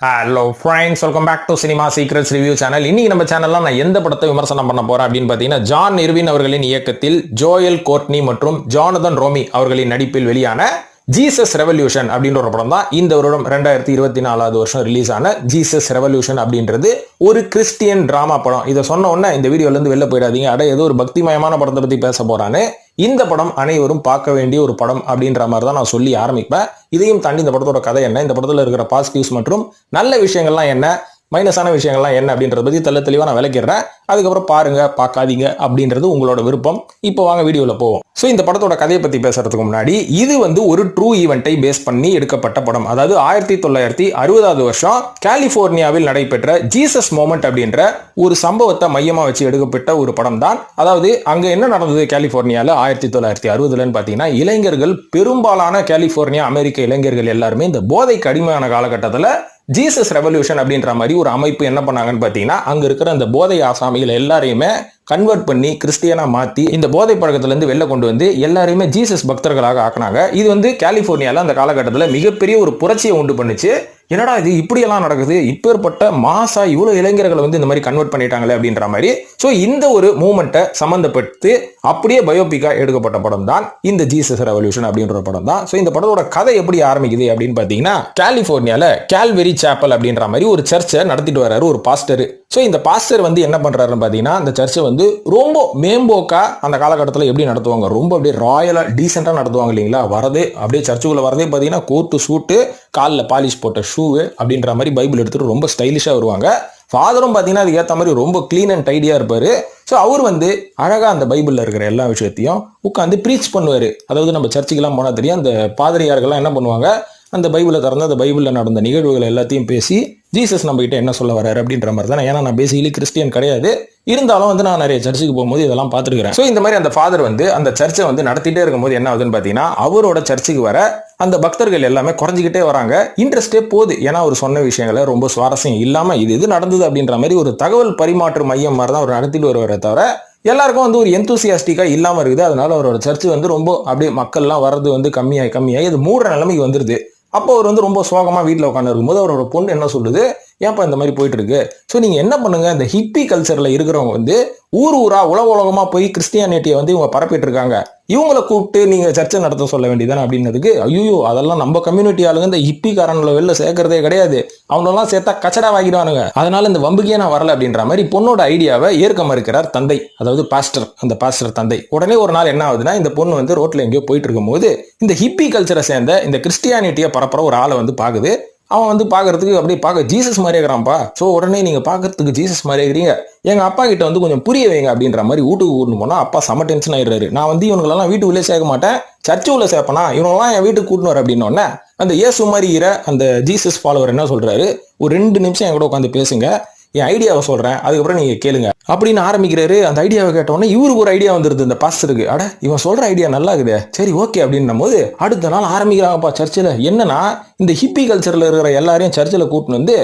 Hello friends welcome back to cinema secrets review channel இன்னைக்கு நம்ம சேனல்ல நான் எந்த படத்தை விமர்சனம் பண்ண போறேன் அப்படின்னு பார்த்தீங்கன்னா ஜான் இர்வின் அவர்களின் இயக்கத்தில் ஜோயல் கோர்ட்னி மற்றும் ஜானதன் ரோமி அவர்களின் நடிப்பில் வெளியான ஜீசஸ் ரெவல்யூஷன் அப்படின்ற ஒரு படம் தான் இந்த வருடம் ரெண்டாயிரத்தி இருபத்தி நாலாவது வருஷம் ரிலீஸ் ஆன ஜீசஸ் ரெவல்யூஷன் அப்படின்றது ஒரு கிறிஸ்டியன் டிராமா படம். இதை சொன்ன உடனே இந்த வீடியோல இருந்து வெளில போயிடாதீங்க. அட ஏதோ ஒரு பக்திமயமான படத்தை பத்தி பேச போறான்னு இந்த படம் அனைவரும் பார்க்க வேண்டிய ஒரு படம் அப்படின்ற மாதிரி தான் நான் சொல்லி ஆரம்பிப்பேன். இதையும் தாண்டி இந்த படத்தோட கதை என்ன? இந்த படத்துல இருக்கிற பாசிட்டிவ்ஸ் மற்றும் நல்ல விஷயங்கள்லாம் என்ன? மைனஸான விஷயங்கள்லாம் என்ன அப்படின்றத பற்றி தெல்ல தெளிவாக நான் விளக்கிடுறேன். அதுக்கப்புறம் பாருங்க பார்க்காதீங்க அப்படின்றது உங்களோட விருப்பம். இப்போ வாங்க வீடியோவில் போவோம். ஸோ இந்த படத்தோட கதையை பற்றி பேசுறதுக்கு முன்னாடி இது வந்து ஒரு ட்ரூ ஈவெண்ட்டை பேஸ் பண்ணி எடுக்கப்பட்ட படம். அதாவது ஆயிரத்தி தொள்ளாயிரத்தி அறுபதாவது வருஷம் கலிபோர்னியாவில் நடைபெற்ற ஜீசஸ் மோமெண்ட் அப்படின்ற ஒரு சம்பவத்தை மையமாக வச்சு எடுக்கப்பட்ட ஒரு படம் தான் அதாவது அங்கே என்ன நடந்தது கலிஃபோர்னியாவில் ஆயிரத்தி தொள்ளாயிரத்தி அறுபதுலன்னு பார்த்தீங்கன்னா இளைஞர்கள் பெரும்பாலான கலிபோர்னியா அமெரிக்க இளைஞர்கள் எல்லாருமே இந்த போதைக்கு அடிமையான காலகட்டத்தில் ஜீசஸ் ரெவல்யூஷன் அப்படின்ற மாதிரி ஒரு அமைப்பு என்ன பண்ணாங்கன்னு பார்த்தீங்கன்னா அங்கே இருக்கிற அந்த போதை ஆசாமிகள் எல்லாரையுமே கன்வெர்ட் பண்ணி கிறிஸ்டியனாக மாற்றி இந்த போதை பழக்கத்துலேருந்து வெளில கொண்டு வந்து எல்லாரையுமே ஜீசஸ் பக்தர்களாக ஆக்குனாங்க. இது வந்து கலிஃபோர்னியாவில் அந்த காலகட்டத்தில் மிகப்பெரிய ஒரு புரட்சியை உண்டு பண்ணுச்சு. என்னடா இது இப்படியெல்லாம் நடக்குது? இப்பேற்பட்ட மாசா இவ்வளோ இளைஞர்களை வந்து இந்த மாதிரி கன்வெர்ட் பண்ணிட்டாங்களே அப்படின்ற மாதிரி. ஸோ இந்த ஒரு மூமெண்ட்டை சம்மந்தப்பட்டு அப்படியே பயோபிக்காக எடுக்கப்பட்ட படம் தான் இந்த ஜீசஸ் ரெவல்யூஷன் அப்படின்ற ஒரு படம் தான். ஸோ இந்த படத்தோட கதை எப்படி ஆரம்பிக்குது அப்படின்னு பார்த்தீங்கன்னா கலிஃபோர்னியாவில் கேல்வெரி சாப்பல் அப்படின்ற மாதிரி ஒரு சர்ச்சை நடத்திட்டு வர்றாரு ஒரு பாஸ்டர் ஸோ இந்த பாஸ்டர் வந்து என்ன பண்ணுறாருன்னு பார்த்தீங்கன்னா அந்த சர்ச்சை வந்து ரொம்ப மேம்போக்கா அந்த காலகட்டத்தில் எப்படி நடத்துவாங்க? ரொம்ப அப்படியே ராயலாக டீசெண்டாக நடத்துவாங்க இல்லைங்களா? வரது அப்படியே சர்ச்சுக்குள்ளே வரதே பார்த்தீங்கன்னா கோர்ட்டு சூட்டு காலில் பாலிஷ் போட்ட ஷூவு அப்படின்ற மாதிரி பைபிள் எடுத்துகிட்டு ரொம்ப ஸ்டைலிஷாக வருவாங்க. ஃபாதரும் பார்த்தீங்கன்னா அதுக்கு ஏற்ற மாதிரி ரொம்ப க்ளீன் அண்ட் டைடியாக இருப்பார். ஸோ அவர் வந்து அழகாக அந்த பைபிளில் இருக்கிற எல்லா விஷயத்தையும் உட்காந்து ப்ரீச் பண்ணுவார். அதாவது நம்ம சர்ச்சுக்கெல்லாம் போனால் தெரியும் அந்த பாதிரியார்கள்லாம் என்ன பண்ணுவாங்க? அந்த பைபிளை திறந்து அந்த பைபிளில் நடந்த நிகழ்வுகள் எல்லாத்தையும் பேசி ஜீசஸ் நம்ம கிட்ட என்ன சொல்ல வர்றாரு அப்படின்ற மாதிரி தான்? ஏன்னா நான் பேசிக்கலி கிறிஸ்டியன் கிடையாது. இருந்தாலும் வந்து நான் நிறைய சர்ச்சுக்கு போகும்போது இதெல்லாம் பார்த்துருக்கிறேன். ஸோ இந்த மாதிரி அந்த ஃபாதர் வந்து அந்த சர்ச்சை வந்து நடத்திட்டே இருக்கும்போது என்ன ஆகுதுன்னு பார்த்தீங்கன்னா அவரோட சர்ச்சுக்கு வர அந்த பக்தர்கள் எல்லாமே குறைஞ்சிக்கிட்டே வராங்க. இன்ட்ரெஸ்டே போகுது. ஏன்னா அவர் சொன்ன விஷயங்களை ரொம்ப சுவாரஸ்யம் இல்லாமல் இது இது நடந்தது அப்படின்ற மாதிரி ஒரு தகவல் பரிமாற்று மையம் மாதிரி தான் அவர் நடத்திட்டு வருவாரே தவிர எல்லாருக்கும் வந்து ஒரு எந்தூசியாஸ்டிக்காக இல்லாமல் இருக்குது. அதனால அவரோட சர்ச்சு வந்து ரொம்ப அப்படியே மக்கள்லாம் வர்றது வந்து கம்மியாகி கம்மியாகி அது மூடுற நிலைமைக்கு வந்துருது. அப்போ அவர் வந்து ரொம்ப சோகமாக வீட்டில் உட்காந்து இருக்கும்போது அவரோட பொண்ணு என்ன சொல்லுது? ஏன்ப்பா இந்த மாதிரி போயிட்டு இருக்கு ஸோ நீங்கள் என்ன பண்ணுங்க? இந்த ஹிப்பி கல்ச்சரில் இருக்கிறவங்க வந்து ஊர் ஊரா உலக உலகமாக போய் கிறிஸ்டியானிட்டியை வந்து இவங்க பரப்பிட்டு இருக்காங்க இவங்களை கூப்பிட்டு நீங்கள் சர்ச்சை நடத்த சொல்ல வேண்டியதானே அப்படின்றதுக்கு ஐயோ அதெல்லாம் நம்ம கம்யூனிட்டி ஆளுங்க இந்த ஹிப்பிக்காரன்ல வெளில சேர்க்கறதே கிடையாது. அவனெல்லாம் சேர்த்தா கச்சடா வாங்கிடுவானுங்க. அதனால இந்த வம்புக்கே நான் வரல அப்படின்ற மாதிரி பொண்ணோட ஐடியாவை ஏற்க மறுக்கிறார் தந்தை. அதாவது பாஸ்டர் அந்த பாஸ்டர் தந்தை. உடனே ஒரு நாள் என்ன ஆகுதுன்னா இந்த பொண்ணு வந்து ரோட்டில் எங்கேயோ போயிட்டு இருக்கும்போது இந்த ஹிப்பி கல்ச்சரை சேர்ந்த இந்த கிறிஸ்டியானிட்டியை பரப்புற ஒரு ஆளை வந்து பார்க்குது. அவன் வந்து பார்க்கறதுக்கு அப்படியே பார்க்க ஜீசஸ் மாதிரியே இருக்கிறான்ப்பா. ஸோ உடனே நீங்கள் பார்க்கறதுக்கு ஜீசஸ் மாதிரியே இருக்கிறீங்க. எங்கள் அப்பா கிட்ட வந்து கொஞ்சம் புரிய வைங்க அப்படின்ற மாதிரி வீட்டுக்கு கூட்டு போனால் அப்பா செம டென்ஷன் ஆயிடுறாரு. நான் வந்து இவங்களெல்லாம் உள்ளே சேர்க்க மாட்டேன். சர்ச்சு உள்ள சேர்ப்பனா? இவங்கெல்லாம் என் வீட்டுக்கு கூட்டின்னு வர அப்படின்னோடனே அந்த இயேசு மாதிரி அந்த ஜீசஸ் ஃபாலோவர் என்ன சொல்கிறாரு ஒரு ரெண்டு நிமிஷம் என் கூட உட்காந்து பேசுங்க. என் ஐடியாவை சொல்கிறேன் அதுக்கப்புறம் நீங்கள் கேளுங்க. அப்படின்னு ஆரம்பிக்கிறாரு. அந்த ஐடியாவை கேட்டோடனே இவருக்கு ஒரு ஐடியா வந்துருது இந்த பாஸ்டருக்கு அட இவன் சொல்கிற ஐடியா நல்லா இருக்குதே. சரி ஓகே அப்படின்னும் போது அடுத்த நாள் ஆரம்பிக்கிறாங்கப்பா சர்ச்சில். என்னன்னா இந்த ஹிப்பி கல்ச்சரில் இருக்கிற எல்லாரையும் சர்ச்சில் கூட்டின்னு வந்து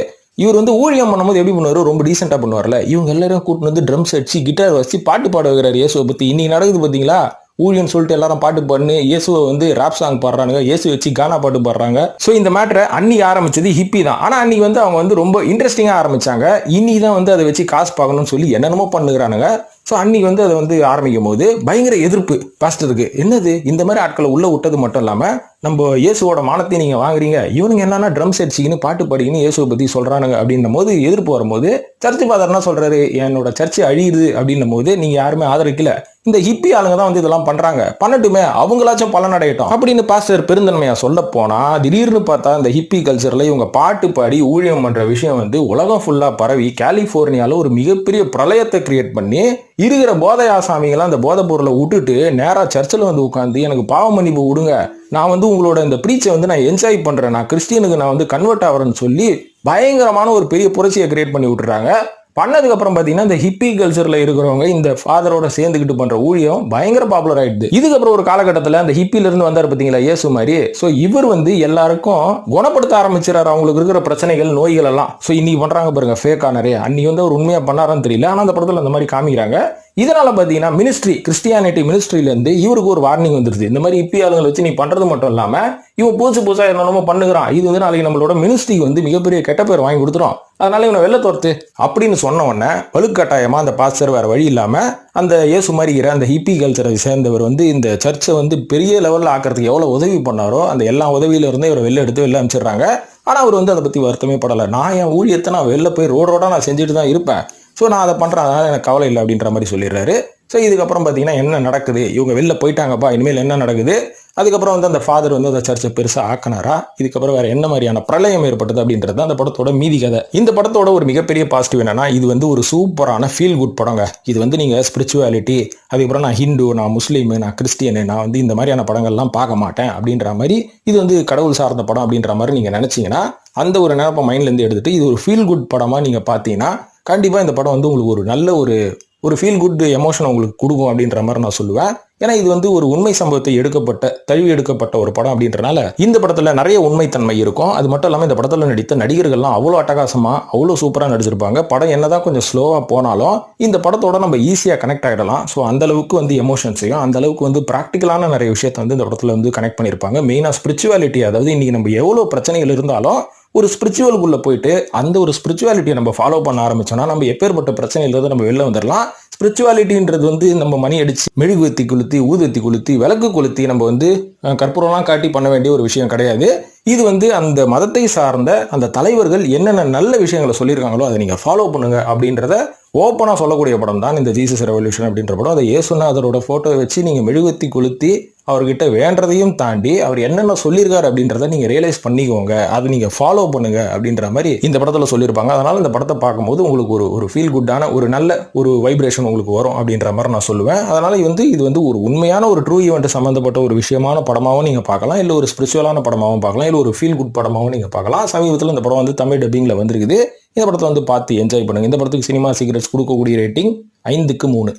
இவர் வந்து ஊழியம் பண்ணும்போது எப்படி பண்ணுவார்? ரொம்ப டீசெண்டாக பண்ணுவார்ல. இவங்க எல்லாரும் கூட்டின்னு வந்து ட்ரம்ஸ் அடிச்சு கிட்டார் வச்சு பாட்டு பாட வைக்கிறார். இயேசுவை பத்தி இன்னைக்கு நடக்குது பார்த்தீங்களா ஊழியன் சொல்லிட்டு எல்லாரும் பாட்டு பாடுன்னு இயேசுவை வந்து ராப் சாங் பாடுறாங்க இயேசு வச்சு கானா பாட்டு பாடுறாங்க. ஸோ இந்த மேட்டரை அன்னி ஆரம்பிச்சது ஹிப்பி தான். ஆனால் அன்னைக்கு வந்து அவங்க வந்து ரொம்ப இன்ட்ரெஸ்டிங்காக ஆரம்பிச்சாங்க. இனி தான் வந்து அதை வச்சு காசு பார்க்கணும்னு சொல்லி என்னென்னமோ பண்ணுகிறானுங்க. ஸோ அன்னைக்கு வந்து அதை வந்து ஆரம்பிக்கும் போது பயங்கர எதிர்ப்பு. பாஸ்டருக்கு என்னது? இந்த மாதிரி ஆட்களை உள்ளே விட்டது மட்டும் இல்லாமல் நம்ம இயேசுவோட மானத்தை நீங்கள் வாங்குறீங்க. இவனுங்க என்னன்னா ட்ரம்ஸ் அடிச்சிக்கின்னு பாட்டு பாடிக்கின்னு இயேசுவை பற்றி சொல்கிறானுங்க அப்படின்னும் போது எதிர்ப்பு வரும்போது சர்ச்சு ஃபாதர் என்ன சொல்கிறாரு என்னோட சர்ச்சு அழியுது. அப்படின்னும் போது நீங்கள் யாருமே ஆதரிக்கல. இந்த ஹிப்பி ஆளுங்க தான் வந்து இதெல்லாம் பண்ணுறாங்க பண்ணட்டுமே அவங்களாச்சும் பலன் அடையட்டும் அப்படின்னு பாஸ்டர் பெருந்தன்மையாக சொல்ல போனால் திடீர்னு பார்த்தா இந்த ஹிப்பி கல்ச்சரில் இவங்க பாட்டு பாடி ஊழியம் பண்ணுற விஷயம் வந்து உலகம் ஃபுல்லாக பரவி கலிஃபோர்னியாவில் ஒரு மிகப்பெரிய பிரளயத்தை கிரியேட் பண்ணி இருக்கிற போதை ஆசாமிகளாம் அந்த போதை பொருளை விட்டுட்டு நேராக சர்ச்சில் வந்து உட்காந்து எனக்கு பாவ மன்னிப்பு விடுங்க நான் வந்து உங்களோட இந்த ப்ரீச்சை வந்து நான் என்ஜாய் பண்ணுறேன் நான் கிறிஸ்டியனுக்கு நான் வந்து கன்வெர்ட் ஆகிறேன்னு சொல்லி பயங்கரமான ஒரு பெரிய புரட்சியை கிரியேட் பண்ணி விட்டுறாங்க. பண்ணதுக்கப்புறம் பார்த்தீங்கன்னா இந்த ஹிப்பி கல்ச்சரில் இருக்கிறவங்க இந்த ஃபாதரோட சேர்ந்துக்கிட்டு பண்ணுற ஊழியம் பயங்கர பாப்புலர் ஆயிடுது. இதுக்கப்புறம் ஒரு காலகட்டத்தில் அந்த ஹிப்பிலேருந்து வந்தார் பார்த்தீங்களா இயேசு மாதிரி? ஸோ இவர் வந்து எல்லாருக்கும் குணப்படுத்த ஆரம்பிச்சிடறாரு. அவங்களுக்கு இருக்கிற பிரச்சனைகள் நோய்கள் எல்லாம். ஸோ இன்னைக்கு பண்ணுறாங்க பாருங்க ஃபேக்காக நிறைய. அன்னைக்கு வந்து அவர் உண்மையாக பண்ணாரான்னு தெரியல. ஆனால் அந்த படத்தில் அந்த மாதிரி காமிக்கிறாங்க. இதனால் பார்த்தீங்கன்னா மினிஸ்ட்ரி கிறிஸ்டியானிட்டி மினிஸ்ட்ரியிலேருந்து இவருக்கு ஒரு வார்னிங் வந்துருது. இந்த மாதிரி இப்பி ஆளுங்களை வச்சு நீ பண்ணுறது மட்டும் இல்லாமல் இவன் புதுசு புதுசாக என்னென்னமோ பண்ணுகிறான். இது வந்து நாளைக்கு நம்மளோட மினிஸ்ட்ரிக்கு வந்து மிகப்பெரிய கெட்ட பேர் வாங்கி கொடுத்துரும். அதனால இவனை வெளில தோர்த்து அப்படின்னு சொன்ன உடனே வலுக்கட்டாயமாக அந்த பாஸ்டர் வேறு வழி இல்லாமல் அந்த இயேசு மாதிரிகிற அந்த ஹிப்பி கல்ச்சரை சேர்ந்தவர் வந்து இந்த சர்ச்சை வந்து பெரிய லெவலில் ஆக்கிறதுக்கு எவ்வளோ உதவி பண்ணாரோ அந்த எல்லா உதவியிலிருந்து இவரை வெளில எடுத்து வெளில அனுப்பிச்சிடுறாங்க. ஆனால் அவர் வந்து அதை பற்றி வருத்தமே படலை. நான் என் ஊழியத்தை நான் வெளில போய் ரோடு நான் செஞ்சுட்டு தான் இருப்பேன். ஸோ நான் அதை பண்ணுறேன் அதனால் எனக்கு கவலை இல்லை அப்படின்ற மாதிரி சொல்லிடுறாரு. ஸோ இதுக்கப்புறம் பார்த்தீங்கன்னா என்ன நடக்குது? இவங்க வெளில போயிட்டாங்கப்பா இனிமேல் என்ன நடக்குது? அதுக்கப்புறம் வந்து அந்த ஃபாதர் வந்து அந்த சர்ச்சை பெருசாக ஆக்கினாரா? இதுக்கப்புறம் வேறு என்ன மாதிரியான பிரளயம் ஏற்பட்டது அப்படின்றது தான் அந்த படத்தோட மீதி கதை. இந்த படத்தோட ஒரு மிகப்பெரிய பாசிட்டிவ் என்னன்னா இது வந்து ஒரு சூப்பரான ஃபீல் குட் படங்க. இது வந்து நீங்கள் ஸ்பிரிச்சுவாலிட்டி அதுக்கப்புறம் நான் ஹிந்து நான் முஸ்லீம் நான் கிறிஸ்டியனு நான் வந்து இந்த மாதிரியான படங்கள்லாம் பார்க்க மாட்டேன் அப்படின்ற மாதிரி இது வந்து கடவுள் சார்ந்த படம் அப்படின்ற மாதிரி நீங்கள் நினச்சிங்கன்னா அந்த ஒரு நினப்பை மைண்ட்லேருந்து எடுத்துகிட்டு எடுத்துட்டு இது ஒரு ஃபீல் குட் படமாக நீங்கள் பார்த்தீங்கன்னா கண்டிப்பாக இந்த படம் வந்து உங்களுக்கு ஒரு நல்ல ஒரு ஒரு ஃபீல் குட் எமோஷன் உங்களுக்கு கொடுக்கும் அப்படின்ற மாதிரி நான் சொல்லுவேன். ஏன்னா இது வந்து ஒரு உண்மை சம்பவத்தை எடுக்கப்பட்ட தழுவி எடுக்கப்பட்ட ஒரு படம் அப்படின்றனால இந்த படத்தில் நிறைய உண்மைத்தன்மை இருக்கும். அது மட்டும் இல்லாமல் இந்த படத்தில் நடித்த நடிகர்கள்லாம் அவ்வளோ அட்டகாசமாக அவ்வளோ சூப்பராக நடிச்சிருப்பாங்க. படம் என்னதான் கொஞ்சம் ஸ்லோவாக போனாலும் இந்த படத்தோட நம்ம ஈஸியாக கனெக்ட் ஆகிடலாம் ஸோ அந்த அளவுக்கு வந்து எமோஷன்ஸையும் அந்த அளவுக்கு வந்து ப்ராக்டிக்கலான நிறைய விஷயத்தை வந்து இந்த படத்தில் வந்து கனெக்ட் பண்ணியிருப்பாங்க. மெயினாக ஸ்பிரிச்சுவாலிட்டி அதாவது இன்றைக்கி நம்ம எவ்வளோ பிரச்சனைகள் இருந்தாலும் ஒரு ஸ்பிரிச்சுவலுக்குள்ளே போயிட்டு அந்த ஒரு ஸ்பிரிச்சுவாலிட்டியை நம்ம ஃபாலோ பண்ண ஆரம்பிச்சோம்னா நம்ம எப்பேற்பட்ட பிரச்சனையிலிருந்து நம்ம வெளில வந்துடலாம் ஸ்பிரிச்சுவாலிட்டின்றது வந்து நம்ம மணி அடிச்சு மெழுகுவத்தி கொளுத்தி ஊதுவத்தி கொளுத்தி விளக்கு கொளுத்தி நம்ம வந்து கற்பூரம்லாம் காட்டி பண்ண வேண்டிய ஒரு விஷயம் கிடையாது. இது வந்து அந்த மதத்தை சார்ந்த அந்த தலைவர்கள் என்னென்ன நல்ல விஷயங்களை சொல்லியிருக்காங்களோ அதை நீங்கள் ஃபாலோ பண்ணுங்கள் அப்படின்றத ஓப்பனாக சொல்லக்கூடிய படம் தான் இந்த ஜீசஸ் ரெவல்யூஷன் அப்படின்ற படம். அதை ஏசுநாதரோட ஃபோட்டோவை வச்சு நீங்கள் மெழுகுவத்தி கொளுத்தி அவர்கிட்ட வேண்டதையும் தாண்டி அவர் என்னென்ன சொல்லியிருக்காரு அப்படின்றத நீங்கள் ரியலைஸ் பண்ணிக்கோங்க. அதை நீங்கள் ஃபாலோ பண்ணுங்க அப்படின்ற மாதிரி இந்த படத்தில் சொல்லியிருப்பாங்க. அதனால் இந்த படத்தை பார்க்கும்போது உங்களுக்கு ஒரு ஒரு ஃபீல் குட்டான ஒரு நல்ல ஒரு வைப்ரேஷன் உங்களுக்கு வரும் அப்படின்ற மாதிரி நான் சொல்லுவேன். அதனால் வந்து இது வந்து ஒரு உண்மையான ஒரு ட்ரூ ஈவெண்ட் சம்மந்தப்பட்ட ஒரு விஷயமான படமாகவும் நீங்கள் பார்க்கலாம். இல்லை ஒரு ஸ்பிரிச்சுவலான படமாகவும் பார்க்கலாம். இல்லை ஒரு ஃபீல் குட் படமாகவும் நீங்கள் பார்க்கலாம். சமீபத்தில் இந்த படம் வந்து தமிழ் டப்பிங்கில் வந்திருக்குது. இந்த படத்தை வந்து பார்த்து என்ஜாய் பண்ணுங்கள் இந்த படத்துக்கு சினிமா சீக்ரெட்ஸ் கொடுக்கக்கூடிய ரேட்டிங் ஐந்துக்கு மூணு.